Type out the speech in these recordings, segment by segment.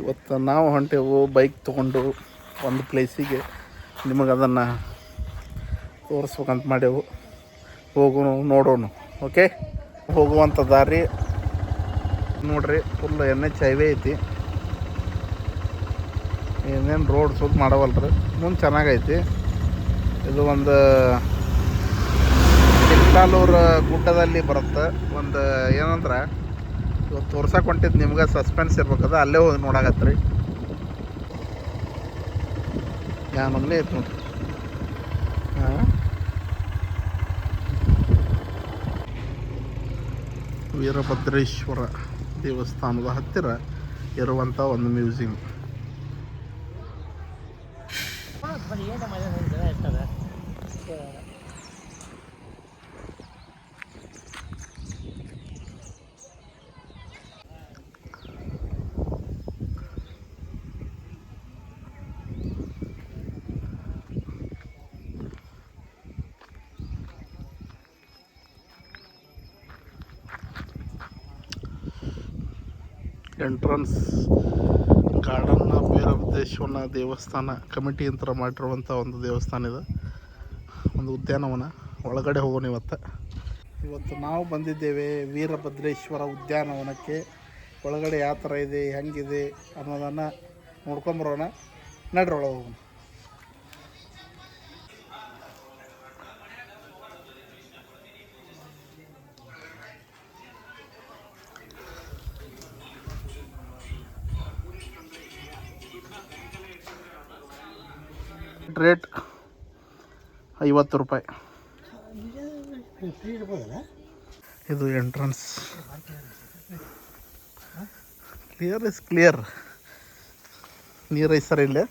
ಇವತ್ತು ನಾವು ಹೊಂಟೆವು ಬೈಕ್ ತೊಗೊಂಡು ಒಂದು ಪ್ಲೇಸಿಗೆ ನಿಮಗೆ ಅದನ್ನು ತೋರಿಸ್ಬೇಕಂತ ಮಾಡೇವು. ಹೋಗೋಣ ನೋಡೋಣ ಓಕೆ ಹೋಗುವಂಥ ದಾರಿ ನೋಡ್ರಿ ಫುಲ್ ಎನ್ ಎಚ್ ಹೈವೇ ಐತಿ. ಏನೇನು ರೋಡ್ ಸುತ್ತ ಮಾಡವಲ್ರಿ ಮುಂದೆ ಚೆನ್ನಾಗೈತಿ ಇದು ಒಂದು ಚಿಕ್ಕಾಲೂರು ಗುಡ್ಡದಲ್ಲಿ ಬರುತ್ತೆ. ಒಂದು ಏನಂದ್ರೆ ತೋರ್ಸಕ್ಕೆ ಹೊಂಟಿದ್ದು ನಿಮ್ಗೆ ಸಸ್ಪೆನ್ಸ್ ಇರ್ಬೇಕದ. ಅಲ್ಲೇ ಹೋಗಿ ನೋಡಾಕತ್ರಿ. ಯಾ, ಮಗನೇ ಐತೆ ನೋಡ್ರಿ ವೀರಭದ್ರೇಶ್ವರ ದೇವಸ್ಥಾನದ ಹತ್ತಿರ ಇರುವಂಥ ಒಂದು ಮ್ಯೂಸಿಯಂ ಎಂಟ್ರನ್ಸ್ ಗಾರ್ಡನ್ ವೀರಭದ್ರೇಶ್ವರನ ದೇವಸ್ಥಾನ, ಕಮಿಟಿ ಅಂತ ಮಾಡಿರುವಂಥ ಒಂದು ದೇವಸ್ಥಾನ ಇದು. ಒಂದು ಉದ್ಯಾನವನ. ಒಳಗಡೆ ಹೋಗೋಣ ಇವತ್ತು. ಇವತ್ತು ನಾವು ಬಂದಿದ್ದೇವೆ ವೀರಭದ್ರೇಶ್ವರ ಉದ್ಯಾನವನಕ್ಕೆ. ಒಳಗಡೆ ಯಾವ ಥರ ಇದೆ, ಹೆಂಗಿದೆ ಅನ್ನೋದನ್ನು ನೋಡ್ಕೊಂಬರೋಣ ನಡ್ರಿ ಒಳಗೆ ರೇಟ್ ಐವತ್ತು ರೂಪಾಯಿ. ಇದು ಎಂಟ್ರನ್ಸ್ ಕ್ಲಿಯರ್ ಇಸ್ ಕ್ಲಿಯರ್ ನೀರು ಐತೆ ಸರ್ ಇಲ್ಲೇ.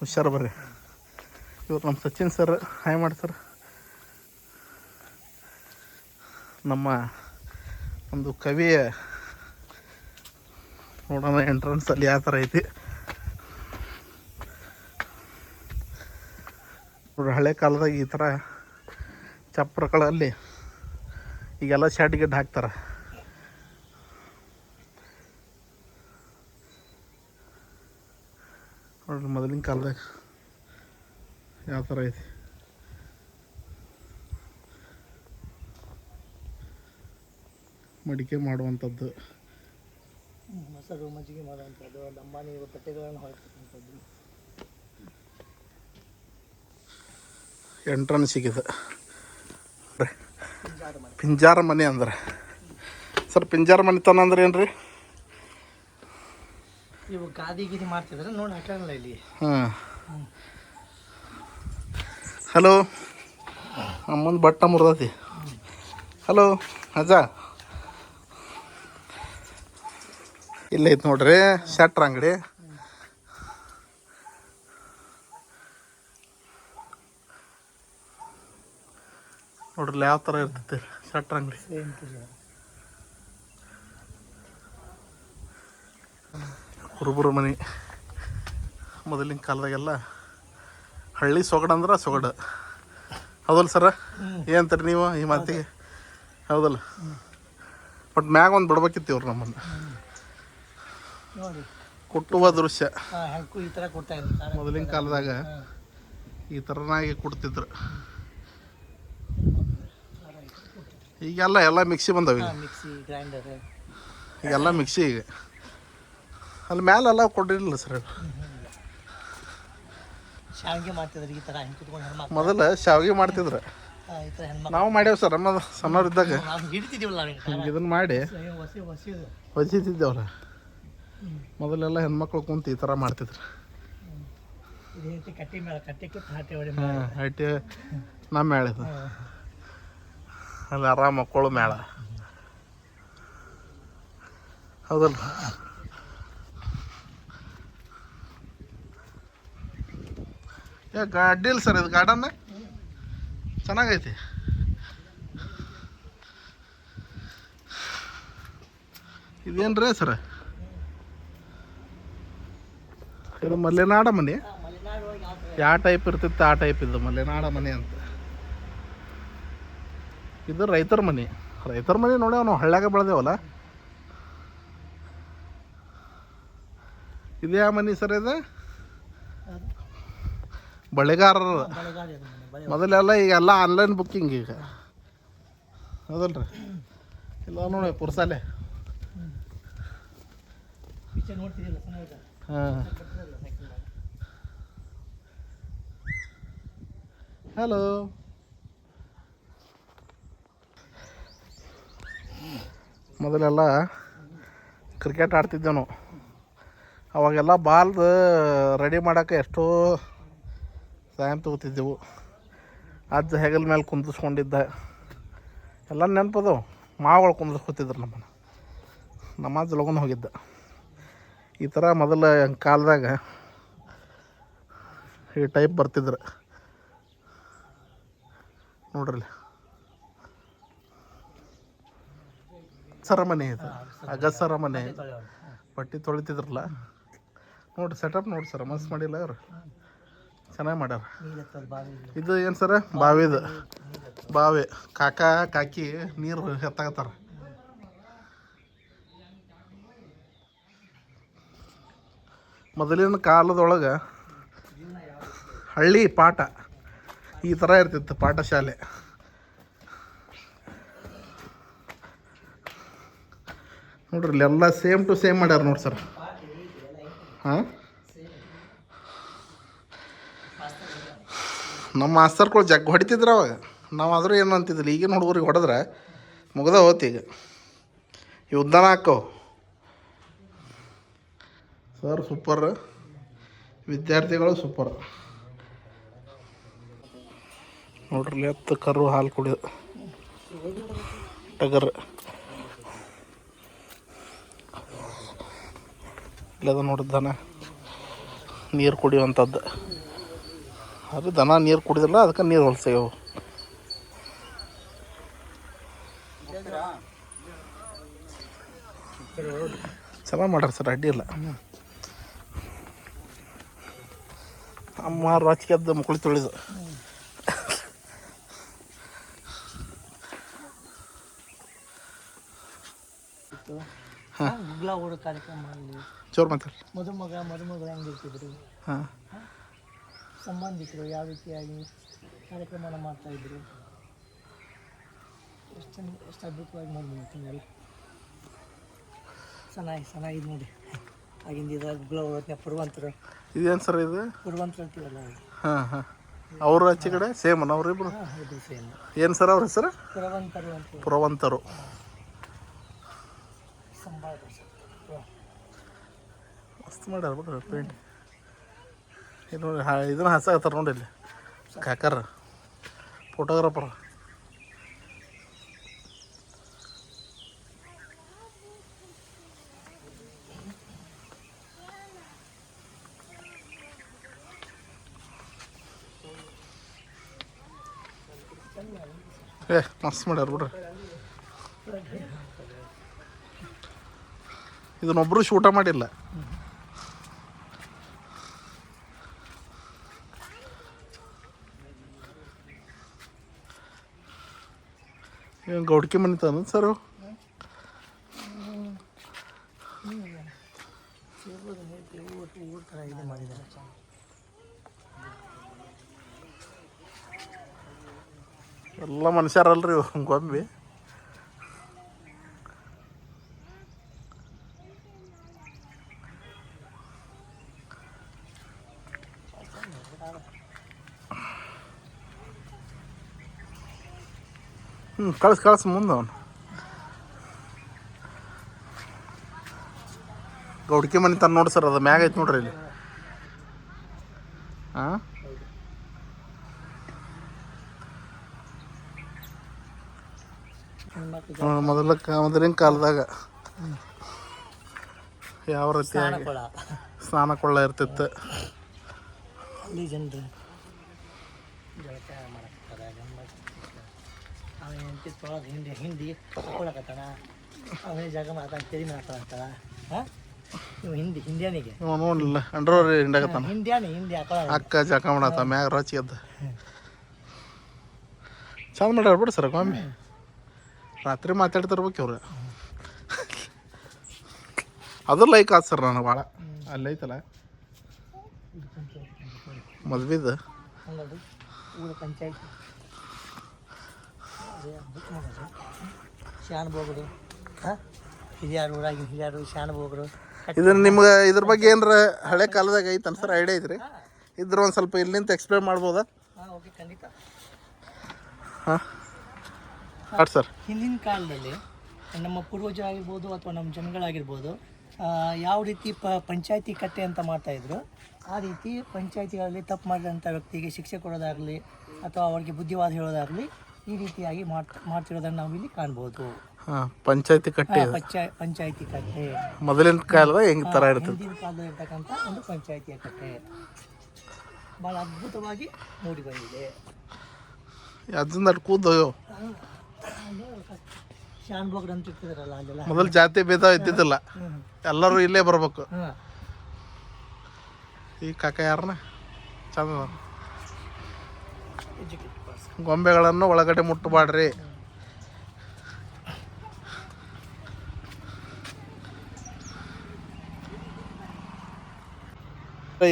ಹುಷಾರು ಬರ್ರಿ. ಇವ್ರು ನಮ್ಮ ಸಚಿನ್ ಸರ್ ಹಾಯ್ ಮಾಡಿ ಸರ್ ನಮ್ಮ ಒಂದು ಕವಿಯ ನೋಡೋಣ ಎಂಟ್ರನ್ಸಲ್ಲಿ ಯಾವ ಥರ ಐತಿ. ನೋಡ್ರಿ ಹಳೆ ಕಾಲದಾಗ ಈ ಥರ ಚಪ್ರಗಳಲ್ಲಿ ಈಗೆಲ್ಲ ಶರ್ಟ್ ಗಿಡ್ ಹಾಕ್ತಾರೆ. ನೋಡ್ರಿ ಮೊದಲಿನ ಕಾಲದಾಗ ಯಾವ ಥರ ಐತಿ. ಮಡಿಕೆ ಮಾಡುವಂಥದ್ದು. ಮೊಸರು ಮಜ್ಜಿಗೆ ಮಾಡುವಂಥದ್ದು ಲಂಬಾಣಿ ಬಟ್ಟೆಗಳನ್ನು ಹೊರತಕ್ಕಂಥದ್ದು ಎಂಟ್ರನ್ಸಿಗಿದೆ ಪಿಂಜಾರ ಮನೆ ಅಂದ್ರೆ. ಸರ್ ಪಿಂಜಾರ ಮನೆತನ ಅಂದ್ರೆ ಏನು ರೀ ಇವು ಗಾದಿ ಗೀದಿ ಮಾಡ್ತಿದ್ರೆ ನೋಡಿ ಹಾಕಲ್ಲ ಇಲ್ಲಿ. ಹಾಂ. ಹಲೋ ಅಮ್ಮಂದು ಬಟ್ಟ ಮುರ್ದತಿ. ಹಲೋ ಅಜ್ಜ? ಇಲ್ಲ ಐತೆ ನೋಡ್ರಿ ಶಟ್ರ್ ಅಂಗಡಿ. ನೋಡ್ರಿ ಯಾವ ಥರ ಇರ್ತೈತೆ ಶಟ್ರ್ ಅಂಗಡಿ. ಕುರುಬುರು ಮನೆ. ಮೊದಲಿನ ಕಾಲದಾಗೆಲ್ಲ ಹಳ್ಳಿ ಸೊಗಡು ಅಂದ್ರೆ ಸೊಗಡು. ಹೌದಲ್ಲ ಸರ? ಏನಂತೀರಿ ನೀವು ಈ ಮಾತಿಗೆ? ಹೌದಲ್ಲ? ಬಟ್ ಮ್ಯಾಗ ಒಂದು ಬಿಡ್ಬೇಕಿತ್ತು ಇವ್ರು ನಮ್ಮನ್ನು. ಕೊಟ್ಟುವ ದೃಶ್ಯ. ಮೊದಲಿನ ಕಾಲದಾಗ ಈ ಥರನಾಗಿ ಕೊಡ್ತಿದ್ರು. ಈಗೆಲ್ಲ ಎಲ್ಲ ಮಿಕ್ಸಿ ಬಂದವ ಈಗ. Mixie grinder. ಈಗೆಲ್ಲ ಮಿಕ್ಸಿ ಈಗ. ಅಲ್ಲಿ ಮ್ಯಾಲೆಲ್ಲ ಕೊಟ್ಟಿರಲಿಲ್ಲ ಸರ್. ಶಾವಿಗೆ ಮಾಡ್ತಿದ್ರು ಈ ಥರ ಹೆಂಗೆ ಕುತ್ಕೊಂಡು ಹೆಣ್ಮಕ್ಳು. ಮೊದಲು ಶಾವಿಗೆ ಮಾಡ್ತಿದ್ರು. ಹಾಂ, ಈ ಥರ ಹೆಣ್ಮಕ್ಳು. ನಾವು ಮಾಡ್ಯಾವ ಸರ್ ನಮ್ಮ ಸಣ್ಣವ್ರಿದ್ದಾಗ ನಾವು ಹಿಡಿತಿದ್ದೀವಲ್ಲ ನಾವು ಇದನ್ನ ಮಾಡಿ ಹೊಸಿ ಹೊಸಿದು ಹೊಸಿತಿದ್ದೇವಲ್ಲ ಮೊದಲೆಲ್ಲ ಹೆಣ್ಮಕ್ಳು ಕುಂತು ಈ ಥರ ಮಾಡ್ತಿದ್ರು. ಇದೇ ರೀತಿ ಕಟ್ಟಿ ಮೇಲೆ ಕಟ್ಟಿ ಕಿತ್ತು ಹಾಟಿ ಹೊಡಿ ಹಾಂ ನಮ್ಮ ಹೇಳಿದ್ರು ಅಲ್ಲಿ ಆರಾಮ ಮಕ್ಕಳು ಮೇಳ. ಹೌದಲ್ಲ? ಯಾ ಗಾಡಿಲ್ ಸರ್, ಇದು ಗಾರ್ಡನ್ ಚೆನ್ನಾಗೈತಿ. ಇದೇನ್ರಿ ಸರ್? ಇದು ಮಲೆನಾಡ ಮನೆ. ಯಾವ ಟೈಪ್ ಇರ್ತಿತ್ತು ಆ ಟೈಪ್ ಇದು ಮಲೆನಾಡ ಮನೆ ಅಂತ. ಇದು ರೈತರ ಮನೆ. ರೈತರ ಮನೆ ನೋಡ್ಯಾವ ನಾವು ಹಳ್ಳ್ಯಾಗ ಬೆಳೆದೇವಲ್ಲ. ಇದು ಯಾವ ಮನೆ ಸರ್ ಇದು? ಬಳೆಗಾರರು. ಮೊದಲೆಲ್ಲ ಈಗ ಎಲ್ಲ ಆನ್ಲೈನ್ ಬುಕ್ಕಿಂಗ್ ಈಗ. ಹೌದಲ್ರಿ? ಇಲ್ಲ ನೋಡಿ ಪುರ್ಸಾಲೆ ಹಾಂ. ಹಲೋ ಮೊದಲೆಲ್ಲ ಕ್ರಿಕೆಟ್ ಆಡ್ತಿದ್ದೆವು ನಾವು ಅವಾಗೆಲ್ಲ ಬಾಲ್ದು ರೆಡಿ ಮಾಡೋಕ್ಕೆ ಎಷ್ಟೋ ಟೈಮ್ ತಗೋತಿದ್ದೆವು. ಅಜ್ಜ ಹೆಗಲ ಮೇಲೆ ಕುಂದಿಸ್ಕೊಂಡಿದ್ದ ಎಲ್ಲ ನೆನಪದವು. ಮಾವುಗಳು ಕುಂದಿಸ್ಕೊತಿದ್ರು ನಮ್ಮನ್ನು. ನಮ್ಮ ಅಜ್ಜ ಲಗನ್ ಹೋಗಿದ್ದ. ಈ ಥರ ಮೊದಲ ಕಾಲದಾಗ ಈ ಟೈಪ್ ಬರ್ತಿದ್ರು. ನೋಡ್ರಿ. ಸರಮನೆ ಇದು. ಅಗಸರ ಮನೆ ತೊಳೆಯೋರು. ಬಟ್ಟೆ ತೊಳಿತಿದ್ರಲ್ಲ? ನೋಡ್ರಿ ಸೆಟಪ್ ನೋಡಿ ಸರ್ ಮಸ್ತ್ ಮಾಡಿಲ್ಲ ಅವರು. ಚೆನ್ನಾಗಿ ಮಾಡ್ಯಾರ. ಇದು. ಏನು ಸರ? ಬಾವಿದು ಬಾವಿ. ಕಾಕ ಕಾಕಿ ನೀರು ಎತ್ತಾಕತ್ತಾರ. ಮೊದಲಿನ ಕಾಲದೊಳಗೆ ಹಳ್ಳಿ ಪಾಠ ಈ ಥರ ಇರ್ತಿತ್ತು ಪಾಠಶಾಲೆ. ನೋಡ್ರಿ ಎಲ್ಲ ಸೇಮ್ ಟು ಸೇಮ್ ಮಾಡ್ಯಾರ ನೋಡಿ ಸರ್ ಹಾಂ? ನಮ್ಮ ಮಾಸ್ತರ್ಗಳು ಜಗ್ ಹೊಡಿತಿದ್ರು ಅವಾಗ. ನಾವು ಆದರೂ ಏನು ಅಂತಿದ್ದಿಲ್ಲ. ಈಗಿನ ಹುಡುಗರಿಗೆ ಹೊಡೆದ್ರೆ ಮುಗ್ದ ಹೋತ್ ಈಗ. ಯುದ್ಧನ ಹಾಕೋ. ಸರ್ ಸೂಪರ್ ವಿದ್ಯಾರ್ಥಿಗಳು ಸೂಪರ್ ನೋಡ್ರಿ, ಎತ್ತ, ಕರು, ಹಾಲು ಕುಡಿಯೋದು ಟಗರ್. ಇಲ್ಲದ ನೋಡಿ ದನ. ನೀರು ಕುಡಿಯುವಂಥದ್ದು ಅದು ದನ ನೀರು ಕುಡಿದಿಲ್ಲ, ಅದಕ್ಕೆ ನೀರು ಹೊಲ್ಸೇವು ಚೆನ್ನಾಗಿ ಮಾಡ್ರಿ ಸರ್, ಅಡ್ಡಿ ಇಲ್ಲ. ಅಮ್ಮ ರಾಜಕೀಯದ ಮಕ್ಕಳು ತೊಳಿದು. ಹಾಂ ಕಾರ್ಯಕ್ರಮ ಜೋರು ಮಾತಾಡಿ ಮದುಮಗ ಮದುಮಗಳು ಹೆಂಗಿರ್ತಿದ್ರು ಹಾಂ. ಸಂಬಂಧಿಕರು ಯಾವ ರೀತಿಯಾಗಿ ಕಾರ್ಯಕ್ರಮನ ಮಾಡ್ತಾ ಇದ್ರು? ಎಷ್ಟು ಚೆನ್ನ ಎಷ್ಟು ಅದ್ಭುತವಾಗಿ ನೋಡಿ ಎಲ್ಲ ಚೆನ್ನಾಗಿ ಚೆನ್ನಾಗಿದೆ ನೋಡಿ. ಆಗಿಂದ ಇದ್ರಾಗ ಪುರವಂತರು. ಇದೇನು ಸರ್ ಇದು? ಪುರುವಂತರು ಅಂತೀವಲ್ಲ ಹಾಂ ಹಾಂ. ಅವರು ಆಚೆ ಕಡೆ? ಸೇಮ್ ಅವ್ರಿಬ್ರು? ಸೇಮ್. ಏನು ಸರ್ ಅವ್ರ ಹೆಸರು? ಪುರವಂತರು ಅಂತ ಪುರವಂತರು. ಮಸ್ತ್ ಮಾಡ್ಯಾರ ಬಿಡ್ರಿ ಪೇಂಟ್ ಇದು ನೋಡಿ, ಹಾ, ಇದನ್ನ ಹಸಾಗತ್ತಾರ ನೋಡಿ ಇಲ್ಲಿ. ಕಾಕರ ಫೋಟೋಗ್ರಾಫರ್ ಏ, ಮಸ್ತ್ ಮಾಡ್ಯಾರ ಬಿಡ್ರಿ. ಇದನ್ನೊಬ್ಬರು ಶೂಟ ಮಾಡಿಲ್ಲ. ಗೌಡ್ಕಿ ಮನೆ ತಾನ ಸರ್ ಎಲ್ಲ ಮನುಷ್ಯರಲ್ರಿ ಗೊಂಬಿ. ಹ್ಞೂ ಕಳ್ಸಿ ಕಳ್ಸಿ ಮುಂದೆ ಅವನು. ಮನೆ ತಂದು ನೋಡಿ ಸರ್ ಅದು ಮ್ಯಾಗ ಐತೆ ನೋಡ್ರಿ ಇಲ್ಲಿ. ಹಾಂ ಮೊದಲಕ್ಕೆ ಮೊದಲ ಮೊದಲಿನ ಕಾಲದಾಗ. ಯಾವ ರೀತಿಯಾಗಿ ಸ್ನಾನ ಕೊಳ್ಳ ಇರ್ತಿತ್ತು. ಹೆಂಡತಿ ತೊಳಗೆ ಹಿಂಡಿ ಹಿಂಡಿ ಹಾಕೊಳಕತ್ತಾನ ಅವನೇ ಜಾಗ ಮಾಡ್ತಾನೆ ತೆರಿ ಮಾಡ್ತಾನಂತಾಳ ಹಾಂ? ಇವ್ ಹಿಂದಿ ಹಿಂದಿಯಾನಿಗೆ ಇವ ನೋಡ್ಲಿಲ್ಲ. ಅಂಡ್ರೋರ್ ಹಿಂದಿ ಹಾಕೊಳ ಅಕ್ಕ ಜಾಕ ಮಾಡತ್ತ ಮ್ಯಾಗ ರಾಚಿ ಎದ್ದ. ಚಂದ ಮಾಡ್ಯಾರ ಬಿಡು ಸರ್ ಒಮ್ಮೆ. ರಾತ್ರಿ ಮಾತಾಡ್ತಿರ್ಬೇಕು ಇವ್ರು. ಅದು ಲೈಕ್ ಆತ್ ಸರ್ ನನಗೆ ಭಾಳ ಅಲ್ಲೈತಲ್ಲ ಐತಲ್ಲ? ಪಂಚಾಯತಿ ಮದ್ವಿದ? ಹಂಗಲ್ರಿ ಊರ ಪಂಚಾಯತಿ. ಶಾನ್ ಬೋಗರು. ಹಾಂ? ಹಿರಿಯರು ಊರಾಗಿನ ಹಿರಿಯರು ಶಾನ್ ಬೋಗರು. ಇದನ್ನ ನಿಮ್ಗೆ ಇದ್ರ ಬಗ್ಗೆ ಏನಾರ ಹಳೆ ಕಾಲದಾಗ ಐತೆ ಅನ್ಸರ್ ಐಡಿಯಾ ಐತ್ರಿ? ಇದ್ರ ಒಂದು ಸ್ವಲ್ಪ ಇಲ್ಲಿಂದ ಎಕ್ಸ್ಪ್ಲೇನ್ ಮಾಡ್ಬೋದಾ? ಹಾಂ ಓಕೆ ಖಂಡಿತ. ಹಾಂ? ಸರ್ ಹಿಂದಿನ ಕಾಲದಲ್ಲಿ ನಮ್ಮ ಪೂರ್ವಜರಾಗಿರ್ಬೋದು ಅಥವಾ ನಮ್ಮ ಜನಗಳಾಗಿರ್ಬೋದು ಯಾವ ರೀತಿ ಪ ಪಂಚಾಯತಿ ಕಟ್ಟೆ ಅಂತ ಮಾಡ್ತಾಯಿದ್ರು ಆ ರೀತಿ ಪಂಚಾಯತಿಗಳಲ್ಲಿ ತಪ್ಪು ಮಾಡಿದಂಥ ವ್ಯಕ್ತಿಗೆ ಶಿಕ್ಷೆ ಕೊಡೋದಾಗಲಿ ಅಥವಾ ಅವರಿಗೆ ಬುದ್ಧಿವಾದ ಹೇಳೋದಾಗಲಿ ಈ ರೀತಿಯಾಗಿ ಮಾಡ್ತಿರೋದನ್ನ ನಾವು ಇಲ್ಲಿ ಕಾಣ್ಬೋದು. ಪಂಚಾಯತಿ ಕಟ್ಟೆ ಪಂಚಾಯತಿ ಕಟ್ಟೆ. ಮೊದಲಿನ ಕಾಲದ ಹೆಂಗ್ ತರ ಇರ್ತದೆ? ಕಾಲದಲ್ಲಿ ಇರ್ತಕ್ಕಂಥ ಒಂದು ಪಂಚಾಯತಿಯ ಕಟ್ಟೆ. ಬಹಳ ಅದ್ಭುತವಾಗಿ ನೋಡಿ ಬಂದಿದೆ. ಅದನ್ನ ಕೂದೋ ಶಾನ್ ಬೋಗ್ಡ್ ಅಂತ ಇರ್ತಿದಾರಲ್ಲ ಅಲ್ಲೆಲ್ಲ ಮೊದಲು ಜಾತಿ ಭೇದ ಇದ್ದಿದ್ದಿಲ್ಲ. ಎಲ್ಲರೂ ಇಲ್ಲೇ ಬರ್ಬೇಕು. ಈ ಕಾಕ ಯಾರನ್ನ ಚಂದ ಗೊಂಬೆಗಳನ್ನು ಒಳಗಡೆ ಮುಟ್ಟಬಾಡ್ರಿ.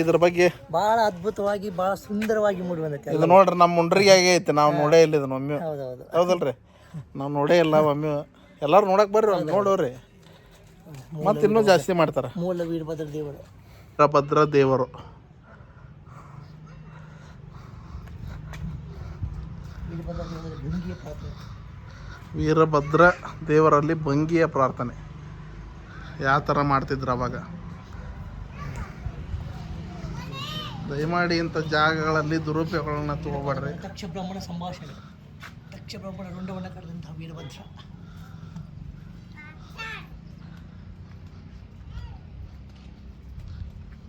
ಇದ್ರ ಬಗ್ಗೆ ಬಹಳ ಅದ್ಭುತವಾಗಿ ಬಹಳ ಸುಂದರವಾಗಿ ಮೂಡಿ ಬಂದೈತೆ ಇದು ನೋಡ್ರಿ ನಮ್ಮ ಆಗಿ ಐತಿ ನಾವು ನೋಡೇ ಇಲ್ಲ ಇದನ್ನ ಒಮ್ಮೆ. ಹೌದೌದು. ಹೌದಲ್ರಿ? ನಾವು ನೋಡೇ ಇಲ್ಲ ಒಮ್ಮೆ. ಎಲ್ಲಾರು ನೋಡಕ್ ಬರ್ರಿ ಒಮ್ಮೆ ನೋಡೋರಿ. ಮತ್ತೆ ಇನ್ನೂ ಜಾಸ್ತಿ ಮಾಡ್ತಾರ. ಮೂಲ ವೀರಭದ್ರ ದೇವರು. ವೀರಭದ್ರ ದೇವರು. ವೀರಭದ್ರ ದೇವರಲ್ಲಿ ಭಂಗಿಯ ಪ್ರಾರ್ಥನೆ. ಯಾವ ಥರ ಮಾಡ್ತಿದ್ರು ಅವಾಗ? ದಯಮಾಡಿ ಇಂಥ ಜಾಗಗಳಲ್ಲಿ ದುರುಪಯೋಗಗಳನ್ನ ತಗೋಬೇಡ್ರಿ. ದಕ್ಷ ಬ್ರಾಹ್ಮಣ ಸಂಭಾಷಣೆ. ದಕ್ಷ ಬ್ರಾಹ್ಮಣ ರುಂಡವನ್ನು ಕರೆದಂತಹ ವೀರಭದ್ರ.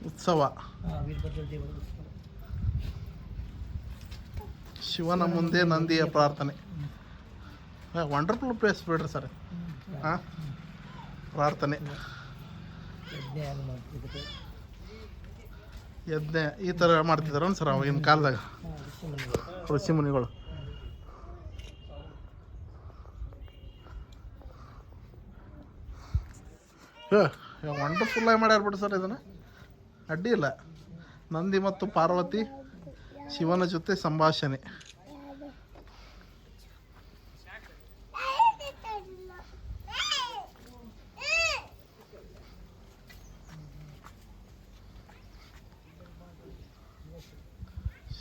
ಉತ್ಸವ. ವೀರಭದ್ರ ದೇವರ ಉತ್ಸವ. ಶಿವನ ಮುಂದೆ ನಂದಿಯ ಪ್ರಾರ್ಥನೆ. ವಂಡರ್ಫುಲ್ ಪ್ಲೇಸ್ ಬಿಡ್ರಿ ಸರ್. ಹಾಂ? ಪ್ರಾರ್ಥನೆ. ಯಜ್ಞ ಈ ಥರ ಮಾಡ್ತಿದ್ದಾರನ್ ಸರ್ ಅವಾಗಿನ ಕಾಲದಾಗ. ಋಷಿ ಮುನಿಗಳು ವಂಡರ್ಫುಲ್ ಆಗಿ ಮಾಡ್ಯಾರ ಬಿಡಿ ಸರ್ ಇದನ್ನ. ಅಡ್ಡಿ ಇಲ್ಲ. ನಂದಿ ಮತ್ತು ಪಾರ್ವತಿ ಶಿವನ ಜೊತೆ ಸಂಭಾಷಣೆ.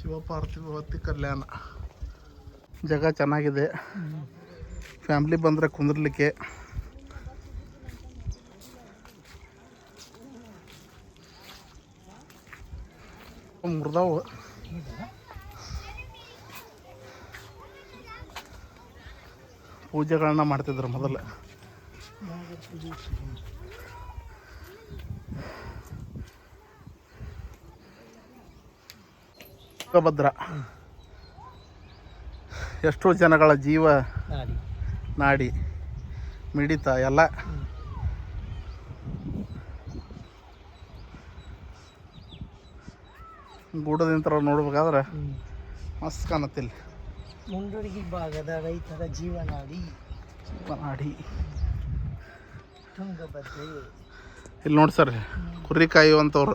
ಶಿವಪಾರ್ವತಿ ಕಲ್ಯಾಣ. ಜಾಗ ಚೆನ್ನಾಗಿದೆ. ಫ್ಯಾಮ್ಲಿ ಬಂದರೆ ಕುಂದ್ರಲಿಕ್ಕೆ. ಮುರಿದವು. ಪೂಜೆಗಳನ್ನ ಮಾಡ್ತಿದ್ರು ಮೊದಲು. ಭದ್ರ ಎಷ್ಟೋ ಜನಗಳ ಜೀವ ನಾಡಿ. ಮಿಡಿತ ಎಲ್ಲ. ಗೂಡದಿಂತರ ನೋಡ್ಬೇಕಾದ್ರೆ. ಮಸ್ತ್ ಕಾಣತ್ತಿಲ್ಲ ಮುಂಡರಗಿ ಭಾಗದ ರೈತರ ಜೀವನಾಡಿ ಜೀವನಾಡಿ ತುಂಗಭದ್ರೆ. ಇಲ್ಲಿ ನೋಡಿ ಸರ್ ಕುರಿ ಕಾಯುವಂಥವ್ರು.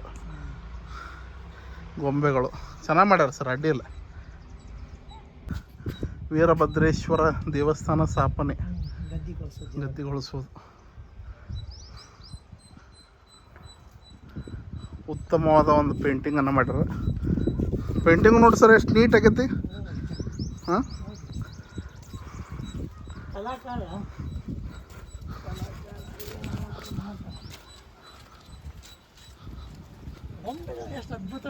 ಗೊಂಬೆಗಳು. ಚೆನ್ನಾಗಿ ಮಾಡ್ಯಾರ ಸರ್ ಅಡ್ಡಿ ಇಲ್ಲ. ವೀರಭದ್ರೇಶ್ವರ ದೇವಸ್ಥಾನ ಸ್ಥಾಪನೆ. ಗದ್ದಿಗೊಳಿಸೋದು. ಉತ್ತಮವಾದ ಒಂದು ಪೇಂಟಿಂಗನ್ನು ಮಾಡ್ಯಾರ. ಪೇಂಟಿಂಗ್ ನೋಡಿ ಸರ್ ಎಷ್ಟು ನೀಟ್ ಆಗೈತಿ. ಹಾಂ ಎಷ್ಟು ಅದ್ಭುತ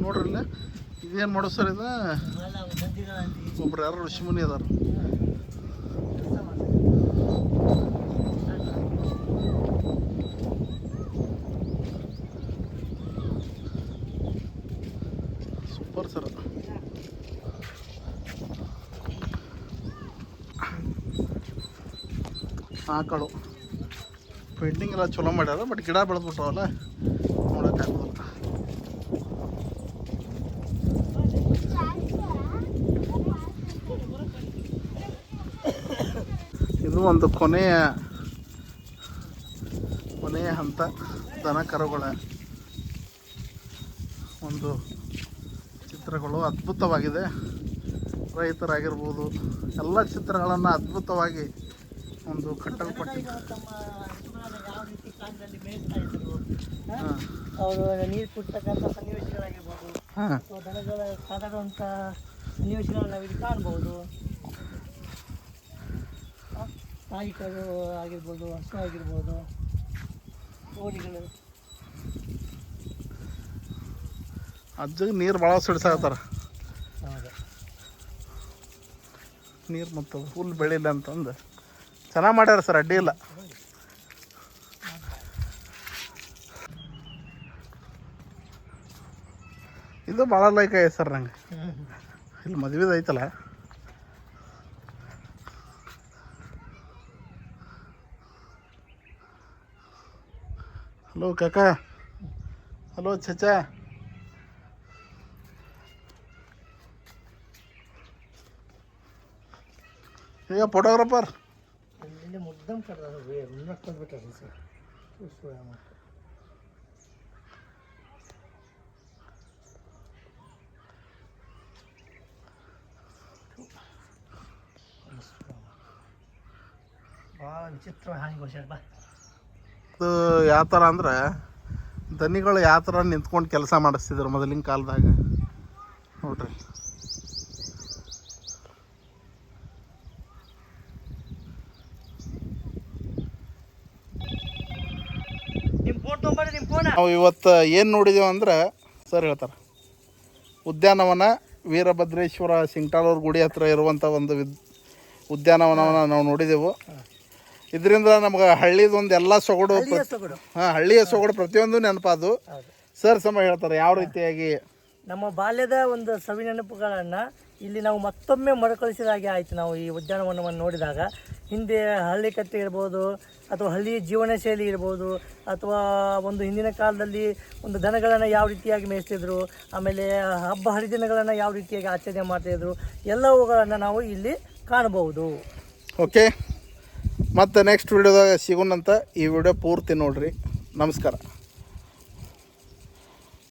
ನೋಡ್ರಿ ಇಲ್ಲ. ಇದೇನು ಮಾಡೋ ಸರ್ ಇದು? ಒಬ್ರು ಯಾರು ಋಷಿಮುನಿ ಅದಾರ ಕೆಲಸ ಮಾಡ್ತಾರೆ ಸೂಪರ್ ಸರ್ ಆಕಳು ಪೇಂಟಿಂಗ್ ಎಲ್ಲ ಚಲೋ ಮಾಡ್ಯಾರ ಬಟ್ ಗಿಡ ಬೆಳೆದ್ಬಿಟ್ರವಲ್ಲ ನೋಡೋಕ್ಕಾಗಲ್ಲ ಇದು ಒಂದು ಕೊನೆಯ ಕೊನೆಯ ಹಂತ ದನ ಕರುಗಳ. ಒಂದು ಚಿತ್ರಗಳು ಅದ್ಭುತವಾಗಿದೆ. ರೈತರಾಗಿರ್ಬೋದು, ಎಲ್ಲ ಚಿತ್ರಗಳನ್ನು ಅದ್ಭುತವಾಗಿ ಒಂದು ಕಟ್ಟಲ್ಪಟ್ಟಿದೆ ತಮ್ಮ ಹಸುಗಳನ್ನ ಯಾವ ರೀತಿ ಕಾಲದಲ್ಲಿ ಇದ್ರು? ಅವರು ನೀರು ಕುಡ್ತಕ್ಕಂಥ ಸನ್ನಿವೇಶಗಳಾಗಿರ್ಬೋದು. ಹಾಂ. ಅಥವಾ ದನಗಳ ಸಾಧಾರಣವಂಥ ಸನ್ನಿವೇಶಗಳನ್ನ ನಾವಿಲ್ಲಿ ಕಾಣ್ಬೋದು? ತಾಯಿ ಕರು ಆಗಿರ್ಬೋದು ಹಸು ಆಗಿರ್ಬೋದು ಕೋಳಿಗಳು ಅಜ್ಜಗೆ ನೀರು ಭಾಳ ಸಿಡ್ಸಾಕತ್ತಾರ ಹೌದು. ನೀರು ಮತ್ತು ಹುಲ್ಲು ಬೆಳಿಲ್ಲ ಅಂತಂದು. ಚೆನ್ನಾಗಿ ಮಾಡ್ಯಾರ ಸರ್, ಅಡ್ಡಿ ಇಲ್ಲ. ಇದು ಭಾಳ ಲೈಕ್ ಆಯ್ತು ಸರ್ ನಂಗೆ. ಇಲ್ಲಿ ಮದುವೆದು ಐತಲ್ಲ. ಹಲೋ ಕಾಕ. ಹಲೋ ಚಚಾ ಈಗ ಫೋಟೋಗ್ರಾಫರ್ ಭಾಳ ವಿಚಿತ್ರ ಬಾ. ಇದು ಯಾವ ಥರ ಅಂದ್ರೆ ದನಿಗಳು ಯಾವ ಥರ ನಿಂತ್ಕೊಂಡು ಕೆಲಸ ಮಾಡಿಸ್ತಿದ್ರು ಮೊದಲಿನ ಕಾಲದಾಗ? ನೋಡ್ರಿ ನಿಮ್ಮ ಫೋನ್ ತೊಗೊಂಬರ್ರಿ ನಿಮ್ಮ ಫೋನ ನಾವು ಇವತ್ತು ಏನು ನೋಡಿದೇವು ಅಂದ್ರೆ ಸರ್ ಹೇಳ್ತಾರೆ ಉದ್ಯಾನವನ ವೀರಭದ್ರೇಶ್ವರ ಸಿಂಗ್ಟಾಳೂರು ಗುಡಿ ಹತ್ರ ಇರುವಂಥ ಒಂದು ವಿದ್ ಉದ್ಯಾನವನವನ್ನು ನಾವು ನೋಡಿದೆವು. ಇದರಿಂದ ನಮ್ಗೆ ಹಳ್ಳಿದೊಂದು ಎಲ್ಲ ಸೊಗಡು ಹಾಂ ಹಳ್ಳಿಯ ಸೊಗಡು ಪ್ರತಿಯೊಂದು ನೆನಪು ಅದು. ಸರ್ ಸಮ ಹೇಳ್ತಾರೆ ಯಾವ ರೀತಿಯಾಗಿ? ನಮ್ಮ ಬಾಲ್ಯದ ಒಂದು ಸವಿ ನೆನಪುಗಳನ್ನು ಇಲ್ಲಿ ನಾವು ಮತ್ತೊಮ್ಮೆ ಮರುಕಳಿಸಿದ ಹಾಗೆ ಆಯಿತು. ನಾವು ಈ ಉದ್ಯಾನವನವನ್ನು ನೋಡಿದಾಗ ಹಿಂದೆ ಹಳ್ಳಿ ಕಟ್ಟೆ ಇರ್ಬೋದು, ಅಥವಾ ಹಳ್ಳಿಯ ಜೀವನ ಶೈಲಿ ಇರ್ಬೋದು, ಅಥವಾ ಒಂದು ಹಿಂದಿನ ಕಾಲದಲ್ಲಿ ಒಂದು ದನಗಳನ್ನು ಯಾವ ರೀತಿಯಾಗಿ ಮೇಯಿಸ್ತಿದ್ರು, ಆಮೇಲೆ ಹಬ್ಬ ಹರಿದಿನಗಳನ್ನು ಯಾವ ರೀತಿಯಾಗಿ ಆಚರಣೆ ಮಾಡ್ತಾಯಿದ್ರು ಎಲ್ಲವುಗಳನ್ನು ನಾವು ಇಲ್ಲಿ ಕಾಣಬಹುದು. ಓಕೆ. ಮತ್ತು ನೆಕ್ಸ್ಟ್ ವಿಡಿಯೋದಾಗ ಸಿಗೋಣಂತ ಈ ವಿಡಿಯೋ ಪೂರ್ತಿ ನೋಡಿರಿ. ನಮಸ್ಕಾರ.